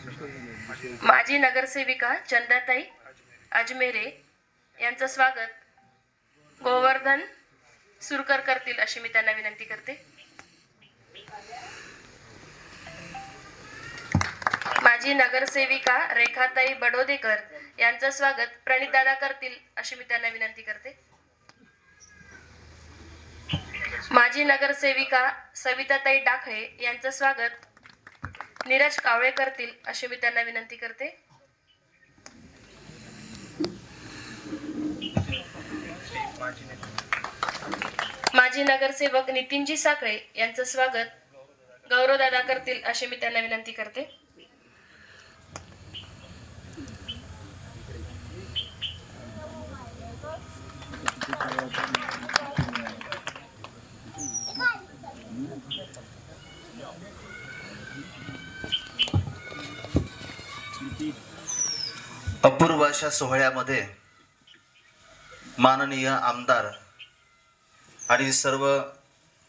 माजी नगरसेविका चंदाताई अजमेरे यांचं स्वागत गोवर्धन सुरकर करतील अशी मी त्यांना विनंती करते. माजी नगरसेविका रेखाताई बडोदेकर यांचं स्वागत प्रणितदादा करतील अशी मी त्यांना विनंती करते. माजी नगरसेविका सविताताई डाखळे यांचं स्वागत नीरज कावळे करतील अशी मी त्यांना विनंती करते. माजी नगरसेवक नितीनजी साखळे यांचं स्वागत गौरवदादा करतील अशी मी त्यांना विनंती करते. अपूर्व अशा सोहळ्यामध्ये माननीय आमदार आणि सर्व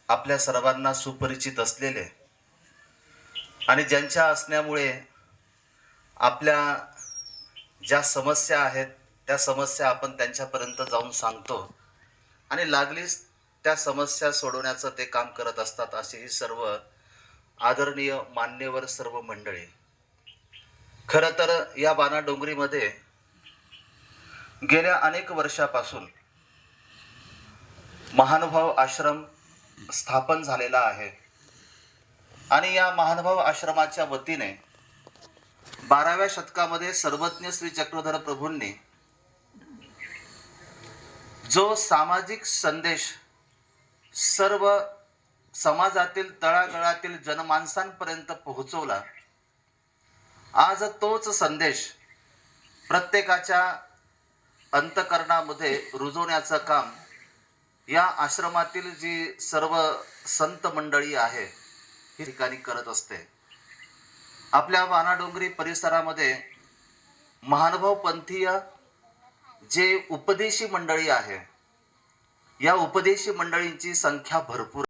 आपल्या सर्वांना सुपरिचित असलेले आणि ज्यांच्या असण्यामुळे आपल्या ज्या समस्या आहेत त्या समस्या आपण त्यांच्यापर्यंत जाऊन सांगतो आणि लागलीच त्या समस्या सोडवण्याचं ते काम करत असतात असे ही सर्व आदरणीय मान्यवर सर्व मंडळी. खरं तर या बाणा डोंगरीमध्ये गेल्या अनेक वर्षापासून महानुभाव आश्रम स्थापन झालेला आहे. आणि या महानुभाव आश्रमाच्या वतीने बाराव्या शतकामध्ये सर्वज्ञ श्री चक्रधर प्रभूंनी जो सामाजिक संदेश सर्व समाजातील तळागळातील जनमानसांपर्यंत पोहोचवला आज तोच संदेश प्रत्येकाच्या अंतकरणामध्ये रुजवण्याचं काम या आश्रमातील जी सर्व संत मंडळी आहे ही ठिकाणी करत असते. आपल्या वानाडोंगरी परिसरामध्ये महानुभाव पंथीय जे उपदेशी मंडळी आहे या उपदेशी मंडळींची संख्या भरपूर